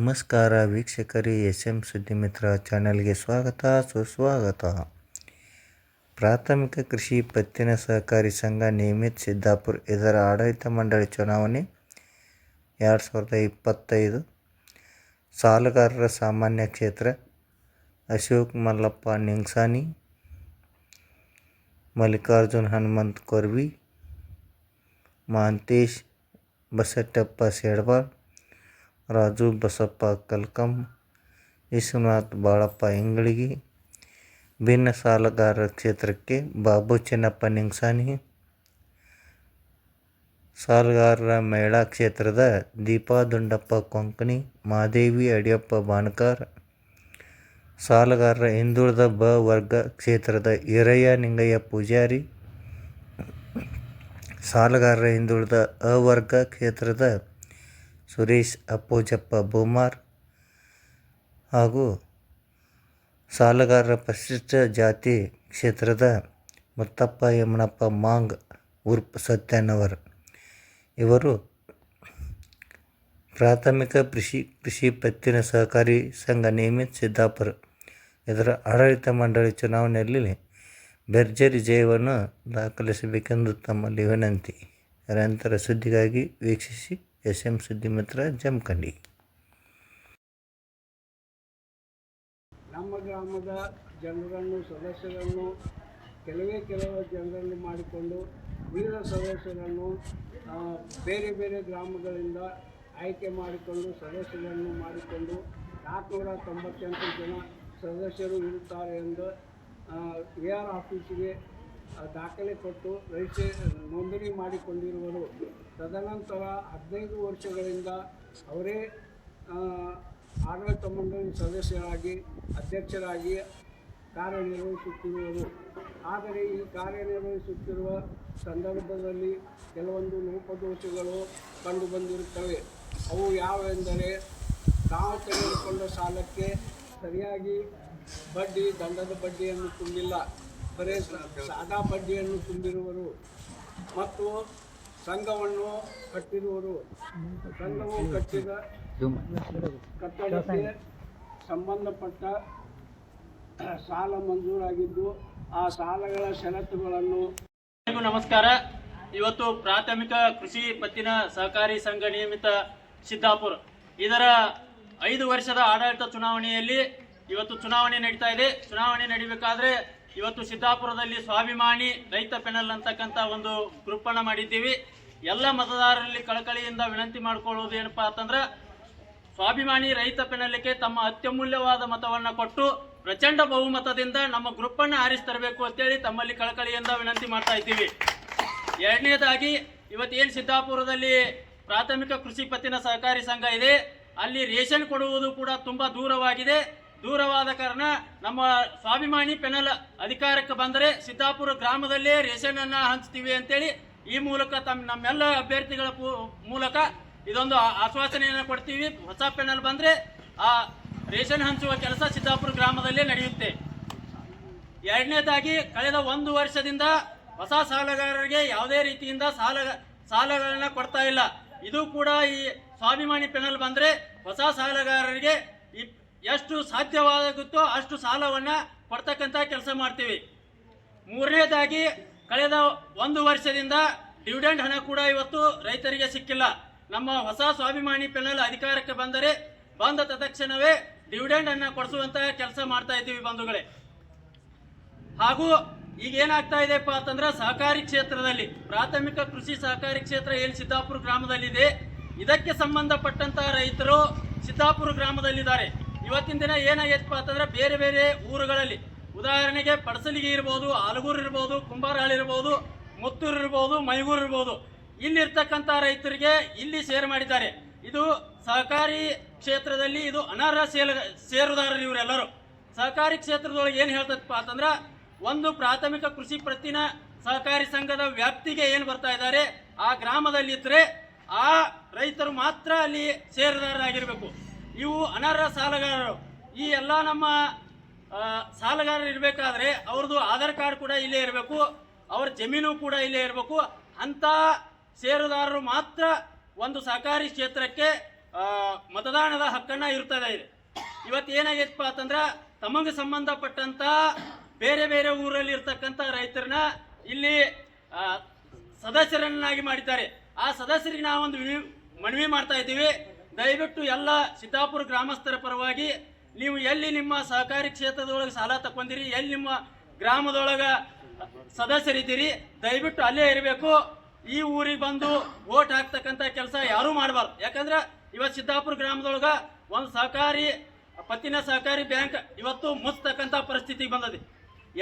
ನಮಸ್ಕಾರ ವೀಕ್ಷಕರೇ S M ಸುದ್ದಿಮಿತ್ರ ಚಾನೆಲ್ಗೆ ಸ್ವಾಗತ, ಸುಸ್ವಾಗತ. ಪ್ರಾಥಮಿಕ ಕೃಷಿ ಪತ್ತಿನ ಸಹಕಾರಿ ಸಂಘ ನಿಯಮಿತ್ ಸಿದ್ದಾಪುರ್ ಇದರ ಆಡಳಿತ ಮಂಡಳಿ ಚುನಾವಣೆ ಎರಡು ಸಾವಿರದ ಇಪ್ಪತ್ತೈದು. ಸಾಲಗಾರರ ಸಾಮಾನ್ಯ ಕ್ಷೇತ್ರ ಅಶೋಕ್ ಮಲ್ಲಪ್ಪ ನಿಂಗ್ಸಾನಿ, ಮಲ್ಲಿಕಾರ್ಜುನ್ ಹನುಮಂತ್ ಕೊರ್ವಿ ಮಹಾಂತೇಶ್ ಬಸಟ್ಟಪ್ಪ ಸೇಡ್ಬಾಳ್ ರಾಜು ಬಸಪ್ಪ ಕಲ್ಕಂ, ವಿಶ್ವನಾಥ್ ಬಾಳಪ್ಪ ಇಂಗಳಗಿ ಭಿನ್ನ ಸಾಲಗಾರರ ಕ್ಷೇತ್ರಕ್ಕೆ ಬಾಬು ಚಿನ್ನಪ್ಪ ನಿಂಗ್ಸಾನಿ, ಸಾಲಗಾರರ ಮಹಿಳಾ ಕ್ಷೇತ್ರದ ದೀಪಾ ದುಂಡಪ್ಪ ಕೊಂಕಣಿ, ಮಾದೇವಿ ಅಡಿಯಪ್ಪ ಬಾಣಕಾರ್, ಸಾಲಗಾರರ ಹಿಂದುಳಿದ ಬ ವರ್ಗ ಕ್ಷೇತ್ರದ ಈರಯ್ಯ ನಿಂಗಯ್ಯ ಪೂಜಾರಿ, ಸಾಲಗಾರರ ಹಿಂದುಳಿದ ಅ ವರ್ಗ ಕ್ಷೇತ್ರದ ಸುರೇಶ್, ಅಪ್ಪೋಜಪ್ಪ ಬೋಮಾರ್ ಹಾಗೂ ಸಾಲಗಾರರ ಪರಿಶಿಷ್ಟ ಜಾತಿ ಕ್ಷೇತ್ರದ ಮುತ್ತಪ್ಪ ಯಮನಪ್ಪ ಮಾಂಗ್ ಉರ್ಪ್ ಸತ್ಯನವರ್ ಇವರು ಪ್ರಾಥಮಿಕ ಕೃಷಿ ಕೃಷಿ ಪತ್ತಿನ ಸಹಕಾರಿ ಸಂಘ ನಿಯಮಿತ ಸಿದ್ದಾಪುರ. ಇದರ ಆಡಳಿತ ಮಂಡಳಿ ಚುನಾವಣೆಯಲ್ಲಿ ಭರ್ಜರಿ ಜಯವನ್ನು ದಾಖಲಿಸಬೇಕೆಂದು ತಮ್ಮಲ್ಲಿ ವಿನಂತಿ. ನಿರಂತರ ಸುದ್ದಿಗಾಗಿ ವೀಕ್ಷಿಸಿ ಎಸ್ ಎಂ ಸುದ್ದಿ ಮಿತ್ರ ಜಮಖಂಡಿ. ನಮ್ಮ ಗ್ರಾಮದ ಜನರನ್ನು, ಸದಸ್ಯರನ್ನು, ಕೆಲವೇ ಕೆಲವು ಜನರನ್ನು ಮಾಡಿಕೊಂಡು ಉಳಿದ ಸದಸ್ಯರನ್ನು ಬೇರೆ ಬೇರೆ ಗ್ರಾಮಗಳಿಂದ ಆಯ್ಕೆ ಮಾಡಿಕೊಂಡು ಸದಸ್ಯರನ್ನು ಮಾಡಿಕೊಂಡು ನಾಲ್ಕುನೂರ ತೊಂಬತ್ತೆಂಟು ಜನ ಸದಸ್ಯರು ಇರುತ್ತಾರೆ ಎಂದು ಎ ಆರ್ ಆಫೀಸಿಗೆ ದಾಖಲೆ ಕೊಟ್ಟು ರಜಿಸ್ಟ್ರೇ, ನೋಂದಣಿ ಮಾಡಿಕೊಂಡಿರುವರು ತದನಂತರ ಹದಿನೈದು ವರ್ಷಗಳಿಂದ ಅವರೇ ಆಡಳಿತ ಮಂಡಳಿ ಸದಸ್ಯರಾಗಿ, ಅಧ್ಯಕ್ಷರಾಗಿ ಕಾರ್ಯನಿರ್ವಹಿಸುತ್ತಿರುವರು. ಆದರೆ ಈ ಕಾರ್ಯನಿರ್ವಹಿಸುತ್ತಿರುವ ಸಂದರ್ಭದಲ್ಲಿ ಕೆಲವೊಂದು ಲೋಪದೋಷಗಳು ಕಂಡುಬಂದಿರುತ್ತವೆ ಅವು ಯಾವೆಂದರೆ ತಾವು ತೆಗೆದುಕೊಂಡ ಸಾಲಕ್ಕೆ ಸರಿಯಾಗಿ ಬಡ್ಡಿ, ದಂಡದ ಬಡ್ಡಿಯನ್ನು ತುಂಬಿಲ್ಲ. ಬರೇ ಸಾದಾ ಬಡ್ಡಿಯನ್ನು ತುಂಬಿರುವರು ಮತ್ತು ಸಂಘವನ್ನು ಕಟ್ಟಿರುವರು. ಸಂಘವು ಕಟ್ಟಿದ ಕಟ್ಟಡಕ್ಕೆ ಸಂಬಂಧಪಟ್ಟ ಸಾಲ ಮಂಜೂರಾಗಿದ್ದು ಆ ಸಾಲಗಳ ಷರತ್ತುಗಳನ್ನು ನಮಸ್ಕಾರ. ಇವತ್ತು ಪ್ರಾಥಮಿಕ ಕೃಷಿ ಪತ್ತಿನ ಸಹಕಾರಿ ಸಂಘ ನಿಯಮಿತ ಸಿದ್ದಾಪುರ. ಇದರ ಐದು ವರ್ಷದ ಆಡಳಿತ ಚುನಾವಣೆಯಲ್ಲಿ ಇವತ್ತು ಚುನಾವಣೆ ನಡೀತಾ ಇದೆ. ಚುನಾವಣೆ ನಡಿಬೇಕಾದ್ರೆ ಇವತ್ತು ಸಿದ್ದಾಪುರದಲ್ಲಿ ಸ್ವಾಭಿಮಾನಿ, ರೈತ ಪೆನಲ್ ಅಂತಕ್ಕಂಥ ಒಂದು ಗ್ರೂಪನ್ನು ಮಾಡಿದ್ದೀವಿ. ಎಲ್ಲ ಮತದಾರರಲ್ಲಿ ಕಳಕಳಿಯಿಂದ ವಿನಂತಿ ಮಾಡಿಕೊಳ್ಳೋದು ಏನಪ್ಪಾ ಅಂತಂದ್ರೆ, ಸ್ವಾಭಿಮಾನಿ, ರೈತ ಪೆನಲಿಗೆ ತಮ್ಮ ಅತ್ಯಮೂಲ್ಯವಾದ ಮತವನ್ನ ಕೊಟ್ಟು ಪ್ರಚಂಡ ಬಹುಮತದಿಂದ ನಮ್ಮ ಗ್ರೂಪನ್ನು ಆರಿಸಿ ತರಬೇಕು ಅಂತೇಳಿ ತಮ್ಮಲ್ಲಿ ಕಳಕಳಿಯಿಂದ ವಿನಂತಿ ಮಾಡ್ತಾ ಇದ್ದೀವಿ. ಎರಡನೇದಾಗಿ, ಇವತ್ತೇನು ಸಿದ್ದಾಪುರದಲ್ಲಿ ಪ್ರಾಥಮಿಕ ಕೃಷಿ ಪತ್ತಿನ ಸಹಕಾರಿ ಸಂಘ ಇದೆ, ಅಲ್ಲಿ ರೇಷನ್ ಕೊಡುವುದು ಕೂಡ ತುಂಬಾ ದೂರವಾಗಿದೆ. ದೂರವಾದ ಕಾರಣ ನಮ್ಮ ಸ್ವಾಭಿಮಾನಿ ಪೆನಲ್ ಅಧಿಕಾರಕ್ಕೆ ಬಂದರೆ ಸಿದ್ದಾಪುರ ಗ್ರಾಮದಲ್ಲೇ ರೇಷನ್ ಅನ್ನ ಹಂಚ್ತೀವಿ ಅಂತೇಳಿ ಈ ಮೂಲಕ ತಮ್ಮ ನಮ್ಮೆಲ್ಲ ಅಭ್ಯರ್ಥಿಗಳ ಮೂಲಕ ಇದೊಂದು ಆಶ್ವಾಸನೆಯನ್ನು ಕೊಡ್ತೀವಿ. ಹೊಸ ಪೆನಲ್ ಬಂದರೆ ಆ ರೇಷನ್ ಹಂಚುವ ಕೆಲಸ ಸಿದ್ದಾಪುರ ಗ್ರಾಮದಲ್ಲೇ ನಡೆಯುತ್ತೆ. ಎರಡನೇದಾಗಿ ಕಳೆದ ಒಂದು ವರ್ಷದಿಂದ ಹೊಸ ಸಾಲಗಾರರಿಗೆ ಯಾವುದೇ ರೀತಿಯಿಂದ ಸಾಲ ಸಾಲಗಳನ್ನು ಕೊಡ್ತಾ ಇಲ್ಲ. ಇದು ಕೂಡ ಈ ಸ್ವಾಭಿಮಾನಿ ಪೆನಲ್ ಬಂದರೆ ಹೊಸ ಸಾಲಗಾರರಿಗೆ ಇಪ್- ಎಷ್ಟು ಸಾಧ್ಯವಾಗುತ್ತೋ ಅಷ್ಟು ಸಾಲವನ್ನು ಕೊಡ್ತಕ್ಕಂಥ ಕೆಲಸ ಮಾಡ್ತೀವಿ. ಮೂರನೇದಾಗಿ, ಕಳೆದ ಒಂದು ವರ್ಷದಿಂದ ಡಿವಿಡೆಂಡ್ ಹಣ ಕೂಡ ಇವತ್ತು ರೈತರಿಗೆ ಸಿಕ್ಕಿಲ್ಲ. ನಮ್ಮ ಹೊಸ ಸ್ವಾಭಿಮಾನಿ ಪೆನಲ್ ಅಧಿಕಾರಕ್ಕೆ ಬಂದರೆ ಬಂದ ತಕ್ಷಣವೇ ಡಿವಿಡೆಂಡ್ ಅನ್ನು ಕೊಡಿಸುವಂತಹ ಕೆಲಸ ಮಾಡ್ತಾ ಇದ್ದೀವಿ ಬಂಧುಗಳೇ. ಹಾಗೂ ಈಗ ಏನಾಗ್ತಾ ಇದೆಪ್ಪ ಅಂತಂದ್ರೆ ಸಹಕಾರಿ ಕ್ಷೇತ್ರದಲ್ಲಿ, ಪ್ರಾಥಮಿಕ ಕೃಷಿ ಸಹಕಾರಿ ಕ್ಷೇತ್ರ ಏನು ಸಿದ್ದಾಪುರ ಗ್ರಾಮದಲ್ಲಿದೆ, ಇದಕ್ಕೆ ಸಂಬಂಧಪಟ್ಟಂತಹ ರೈತರು ಸಿದ್ದಾಪುರ ಗ್ರಾಮದಲ್ಲಿದ್ದಾರೆ. ಇವತ್ತಿನ ದಿನ ಏನಾಗೈತಪ್ಪ ಅಂತಂದ್ರೆ ಬೇರೆ ಬೇರೆ ಊರುಗಳಲ್ಲಿ. ಉದಾಹರಣೆಗೆ ಪಡಸಲಿಗೆ ಇರ್ಬೋದು, ಆಲಗೂರು ಇರ್ಬೋದು, ಕುಂಬಾರಹಳ್ಳಿ ಇರ್ಬೋದು, ಮುತ್ತೂರು ಇರ್ಬೋದು, ಮೈಗೂರು ಇರ್ಬೋದು. ಇಲ್ಲಿರ್ತಕ್ಕಂಥ ರೈತರಿಗೆ ಇಲ್ಲಿ ಶೇರ್ ಮಾಡಿದ್ದಾರೆ. ಇದು ಸಹಕಾರಿ ಕ್ಷೇತ್ರದಲ್ಲಿ ಇದು ಅನರ್ಹ ಸೇಲ ಷೇರುದಾರರು ಇವರೆಲ್ಲರೂ. ಸಹಕಾರಿ ಕ್ಷೇತ್ರದೊಳಗೆ ಏನು ಹೇಳ್ತದಪ್ಪ ಅಂತಂದ್ರೆ ಒಂದು ಪ್ರಾಥಮಿಕ ಕೃಷಿ ಪ್ರತಿನ ಸಹಕಾರಿ ಸಂಘದ ವ್ಯಾಪ್ತಿಗೆ ಏನು ಬರ್ತಾ ಇದ್ದಾರೆ, ಆ ಗ್ರಾಮದಲ್ಲಿ ಇದ್ರೆ ಆ ರೈತರು ಮಾತ್ರ ಅಲ್ಲಿ ಷೇರುದಾರರಾಗಿರ್ಬೇಕು ಇವು ಅನರ್ಹ ಸಾಲಗಾರರು. ಈ ಎಲ್ಲ ನಮ್ಮ ಸಾಲಗಾರರು ಇರಬೇಕಾದ್ರೆ ಅವ್ರದ್ದು ಆಧಾರ್ ಕಾರ್ಡ್ ಕೂಡ ಇಲ್ಲೇ ಇರಬೇಕು, ಅವ್ರ ಜಮೀನು ಕೂಡ ಇಲ್ಲೇ ಇರಬೇಕು. ಅಂತ ಷೇರುದಾರರು ಮಾತ್ರ ಒಂದು ಸಹಕಾರಿ ಕ್ಷೇತ್ರಕ್ಕೆ ಮತದಾನದ ಹಕ್ಕನ್ನು ಇರ್ತದೆ ಇದೆ. ಇವತ್ತು ಏನಾಗೈತಪ್ಪ ಅಂತಂದ್ರೆ, ತಮಗೆ ಸಂಬಂಧಪಟ್ಟಂತ ಬೇರೆ ಬೇರೆ ಊರಲ್ಲಿ ಇರ್ತಕ್ಕಂಥ ರೈತರನ್ನ ಇಲ್ಲಿ ಸದಸ್ಯರನ್ನಾಗಿ ಮಾಡಿದ್ದಾರೆ. ಆ ಸದಸ್ಯರಿಗೆ ನಾವೊಂದು ಮನವಿ ಮಾಡ್ತಾ ಇದ್ದೀವಿ. ದಯವಿಟ್ಟು ಎಲ್ಲ ಸಿದ್ದಾಪುರ ಗ್ರಾಮಸ್ಥರ ಪರವಾಗಿ ನೀವು ಎಲ್ಲಿ ನಿಮ್ಮ ಸಹಕಾರಿ ಕ್ಷೇತ್ರದೊಳಗೆ ಸಾಲ ತಕ್ಕೊಂಡಿರಿ ಎಲ್ಲಿ ನಿಮ್ಮ ಗ್ರಾಮದೊಳಗೆ ಸದಸ್ಯರಿದ್ದೀರಿ, ದಯವಿಟ್ಟು ಅಲ್ಲೇ ಇರಬೇಕು. ಈ ಊರಿಗೆ ಬಂದು ಓಟ್ ಹಾಕ್ತಕ್ಕಂಥ ಕೆಲಸ ಯಾರೂ ಮಾಡಬಾರ್ದು. ಯಾಕಂದ್ರೆ ಇವತ್ತು ಸಿದ್ದಾಪುರ ಗ್ರಾಮದೊಳಗೆ ಒಂದು ಸಹಕಾರಿ, ಪತ್ತಿನ ಸಹಕಾರಿ ಬ್ಯಾಂಕ್ ಇವತ್ತು ಮುಚ್ಚತಕ್ಕಂಥ ಪರಿಸ್ಥಿತಿಗೆ ಬಂದದೆ.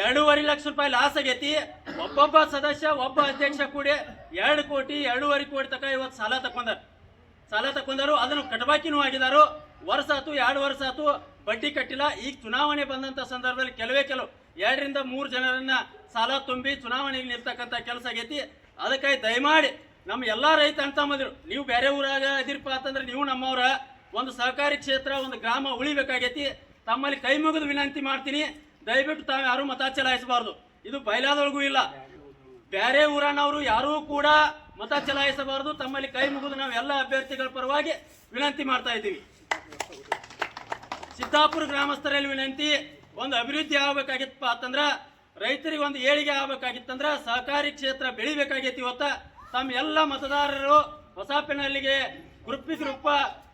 ಎರಡೂವರೆ ಲಕ್ಷ ರೂಪಾಯಿ ಲಾಸ್ ಆಗೈತಿ. ಒಬ್ಬೊಬ್ಬ ಸದಸ್ಯ, ಒಬ್ಬ ಅಧ್ಯಕ್ಷ ಕೂಡಿ ಎರಡು ಕೋಟಿ, ಎರಡೂವರೆ ಕೋಟಿ ತಕ ಇವತ್ತು ಸಾಲ ತಕೊಂಡಾರ ಸಾಲ ತಕೊಂಡಾರು ಅದನ್ನು ಕಟಬಾಕಿನೂ ಆಗಿದಾರು. ವರ್ಷ ಆತು ಎರಡು ವರ್ಷ ಆತು ಬಡ್ಡಿ ಕಟ್ಟಿಲ್ಲ. ಈಗ ಚುನಾವಣೆ ಬಂದಂತ ಸಂದರ್ಭದಲ್ಲಿ ಕೆಲವೇ ಕೆಲವು, ಎರಡರಿಂದ ಮೂರು ಜನರನ್ನ ಸಾಲ ತುಂಬಿ ಚುನಾವಣೆಗೆ ನಿಲ್ತಕ್ಕಂಥ ಕೆಲಸ ಆಗೈತಿ. ಅದಕ್ಕಾಗಿ ದಯಮಾಡಿ ನಮ್ಮ ಎಲ್ಲ ರೈತ ಅಂತ ಬಂದ್ರು ನೀವು ಬೇರೆ ಊರಾಗ ಇದಿರಪ್ಪ ಅಂತಂದ್ರೆ ನೀವು ನಮ್ಮವ್ರ. ಒಂದು ಸಹಕಾರಿ ಕ್ಷೇತ್ರ, ಒಂದು ಗ್ರಾಮ ಉಳಿಬೇಕಾಗೈತಿ. ತಮ್ಮಲ್ಲಿ ಕೈ ಮುಗಿದು ವಿನಂತಿ ಮಾಡ್ತೀನಿ. ದಯವಿಟ್ಟು ತಾವು ಯಾರು ಮತ ಚಲಾಯಿಸಬಾರ್ದು ಇದು ಬಯಲಾದೊಳಗೂ ಇಲ್ಲ. ಬೇರೆ ಊರನವರು ಯಾರೂ ಕೂಡ ಮತ ಚಲಾಯಿಸಬಾರದು. ತಮ್ಮಲ್ಲಿ ಕೈ ಮುಗಿದು ನಾವು ಎಲ್ಲ ಅಭ್ಯರ್ಥಿಗಳ ಪರವಾಗಿ ವಿನಂತಿ ಮಾಡ್ತಾ ಇದ್ದೀವಿ. ಸಿದ್ದಾಪುರ ಗ್ರಾಮಸ್ಥರಲ್ಲಿ ವಿನಂತಿ, ಒಂದು ಅಭಿವೃದ್ಧಿ ಆಗ್ಬೇಕಾಗಿತ್ತಪ್ಪ ಅಂತಂದ್ರ, ರೈತರಿಗೆ ಒಂದು ಏಳಿಗೆ ಆಗಬೇಕಾಗಿತ್ತಂದ್ರೆ, ಸಹಕಾರಿ ಕ್ಷೇತ್ರ ಬೆಳಿಬೇಕಾಗೈತಿ ಇವತ್ತ. ತಮ್ಮ ಎಲ್ಲ ಮತದಾರರು ಹೊಸ ಪೆನಲ್ಲಿಗೆ ಗ್ರೂಪ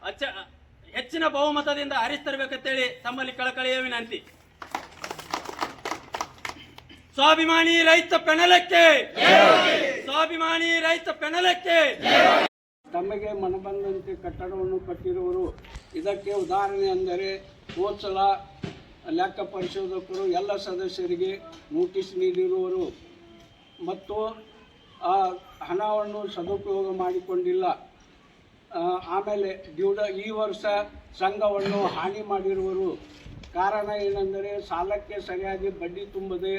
ಅಚ್ಚ, ಹೆಚ್ಚಿನ ಬಹುಮತದಿಂದ ಆರಿಸ್ತರ್ಬೇಕಂತೇಳಿ ತಮ್ಮಲ್ಲಿ ಕಳಕಳಿಯ ವಿನಂತಿ. ಸ್ವಾಭಿಮಾನಿ ರೈತ ಪೆಣಲಕ್ಕೆ ಸ್ವಾಭಿಮಾನಿ ರೈತ ಪೆನಲಕ್ಕೆ. ತಮಗೆ ಮನಬಂದಂತೆ ಕಟ್ಟಡವನ್ನು ಕಟ್ಟಿರುವರು. ಇದಕ್ಕೆ ಉದಾಹರಣೆ ಅಂದರೆ ಹೋದ್ಸಲ ಲೆಕ್ಕ ಪರಿಶೋಧಕರು ಎಲ್ಲ ಸದಸ್ಯರಿಗೆ ನೋಟಿಸ್ ನೀಡಿರುವರು. ಮತ್ತು ಆ ಹಣವನ್ನು ಸದುಪಯೋಗ ಮಾಡಿಕೊಂಡಿಲ್ಲ. ಆಮೇಲೆ ಡ್ಯೂಡ ಈ ವರ್ಷ ಸಂಘವನ್ನು ಹಾನಿ ಮಾಡಿರುವರು. ಕಾರಣ ಏನೆಂದರೆ ಸಾಲಕ್ಕೆ ಸರಿಯಾಗಿ ಬಡ್ಡಿ ತುಂಬದೆ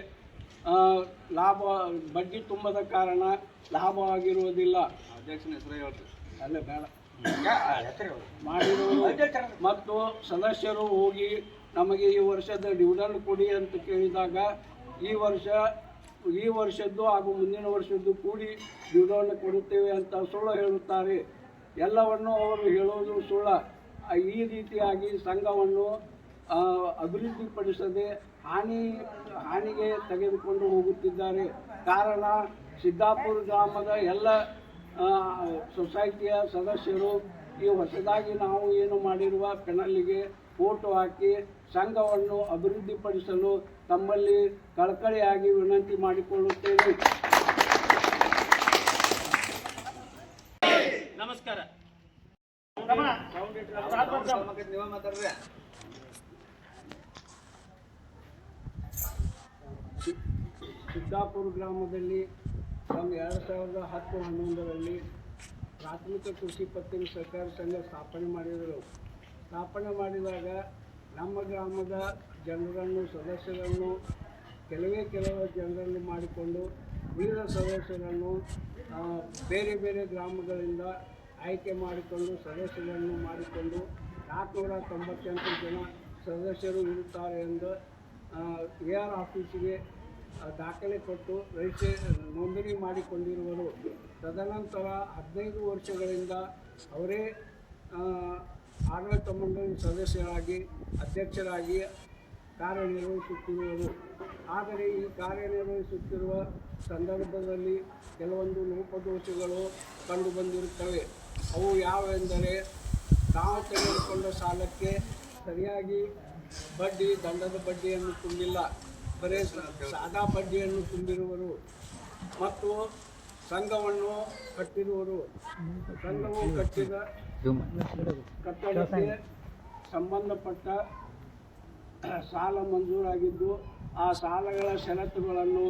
ಲಾಭ ಬಡ್ಡಿ ತುಂಬದ ಕಾರಣ ಲಾಭವಾಗಿರುವುದಿಲ್ಲ. ಅಧ್ಯಕ್ಷನ ಹೆಸರು ಹೇಳ್ತೀವಿ ಅಲ್ಲೇ ಬೇಡ. ಮಾಡಿರುವರು ಮತ್ತು ಸದಸ್ಯರು ಹೋಗಿ ನಮಗೆ ಈ ವರ್ಷದ ಡಿವಿಡೆಂಡ್ ಕೊಡಿ ಅಂತ ಕೇಳಿದಾಗ ಈ ವರ್ಷ ಈ ವರ್ಷದ್ದು ಹಾಗೂ ಮುಂದಿನ ವರ್ಷದ್ದು ಕೂಡಿ ಡಿವಿಡೆಂಡ್ ಕೊಡುತ್ತೇವೆ ಅಂತ ಸುಳ್ಳು ಹೇಳುತ್ತಾರೆ. ಎಲ್ಲವನ್ನು ಅವರು ಹೇಳೋದು ಸುಳ್ಳ. ಈ ರೀತಿಯಾಗಿ ಸಂಘವನ್ನು ಅಭಿವೃದ್ಧಿಪಡಿಸದೆ ಹಾನಿ, ಹಾನಿಗೆ ತೆಗೆದುಕೊಂಡು ಹೋಗುತ್ತಿದ್ದಾರೆ. ಕಾರಣ, ಸಿದ್ದಾಪುರ ಗ್ರಾಮದ ಎಲ್ಲ ಸೊಸೈಟಿಯ ಸದಸ್ಯರು ಈ ಹೊಸದಾಗಿ ನಾವು ಏನು ಮಾಡಿರುವ ಪೆನಲ್ಲಿಗೆ ಫೋಟೋ ಹಾಕಿ ಸಂಘವನ್ನು ಅಭಿವೃದ್ಧಿಪಡಿಸಲು ತಮ್ಮಲ್ಲಿ ಕಳಕಳಿಯಾಗಿ ವಿನಂತಿ ಮಾಡಿಕೊಳ್ಳುತ್ತೇನೆ. ಸಿದ್ದಾಪುರ ಗ್ರಾಮದಲ್ಲಿ ನಮ್ಮ ಎರಡು ಸಾವಿರದ ಹತ್ತು ಹನ್ನೊಂದರಲ್ಲಿ ಪ್ರಾಥಮಿಕ ಕೃಷಿ ಪತ್ತಿನ ಸಹಕಾರ ಸಂಘ ಸ್ಥಾಪನೆ ಮಾಡಿದರು. ಸ್ಥಾಪನೆ ಮಾಡಿದಾಗ ನಮ್ಮ ಗ್ರಾಮದ ಜನರನ್ನು, ಸದಸ್ಯರನ್ನು, ಕೆಲವೇ ಕೆಲವು ಜನರನ್ನು ಮಾಡಿಕೊಂಡು ಉಳಿದ ಸದಸ್ಯರನ್ನು ಬೇರೆ ಬೇರೆ ಗ್ರಾಮಗಳಿಂದ ಆಯ್ಕೆ ಮಾಡಿಕೊಂಡು ಸದಸ್ಯರನ್ನು ಮಾಡಿಕೊಂಡು ನಾಲ್ಕುನೂರ ತೊಂಬತ್ತೆಂಟು ಜನ ಸದಸ್ಯರು ಇರುತ್ತಾರೆ ಎಂದು ಎ ಆರ್ ಆಫೀಸಿಗೆ ದಾಖಲೆ ಕೊಟ್ಟು ರಿಜಿಸ್ಟ್ರೇ ನೋಂದಣಿ ಮಾಡಿಕೊಂಡಿರುವರು ತದನಂತರ ಹದಿನೈದು ವರ್ಷಗಳಿಂದ ಅವರೇ ಆಡಳಿತ ಮಂಡಳಿ ಸದಸ್ಯರಾಗಿ, ಅಧ್ಯಕ್ಷರಾಗಿ ಕಾರ್ಯನಿರ್ವಹಿಸುತ್ತಿರುವರು. ಆದರೆ ಈ ಕಾರ್ಯನಿರ್ವಹಿಸುತ್ತಿರುವ ಸಂದರ್ಭದಲ್ಲಿ ಕೆಲವೊಂದು ಲೋಪದೋಷಗಳು ಕಂಡುಬಂದಿರುತ್ತವೆ ಅವು ಯಾವೆಂದರೆ ತಾವು ತೆಗೆದುಕೊಂಡ ಸಾಲಕ್ಕೆ ಸರಿಯಾಗಿ ಬಡ್ಡಿ, ದಂಡದ ಬಡ್ಡಿಯನ್ನು ತುಂಬಿಲ್ಲ. ಬರೇ ಸಾದಾ ಬಡ್ಡಿಯನ್ನು ತುಂಬಿರುವರು ಮತ್ತು ಸಂಘವನ್ನು ಕಟ್ಟಿರುವರು. ಸಂಘವು ಕಟ್ಟಿದ ಕಟ್ಟಡಕ್ಕೆ ಸಂಬಂಧಪಟ್ಟ ಸಾಲ ಮಂಜೂರಾಗಿದ್ದು, ಆ ಸಾಲಗಳ ಷರತ್ತುಗಳನ್ನು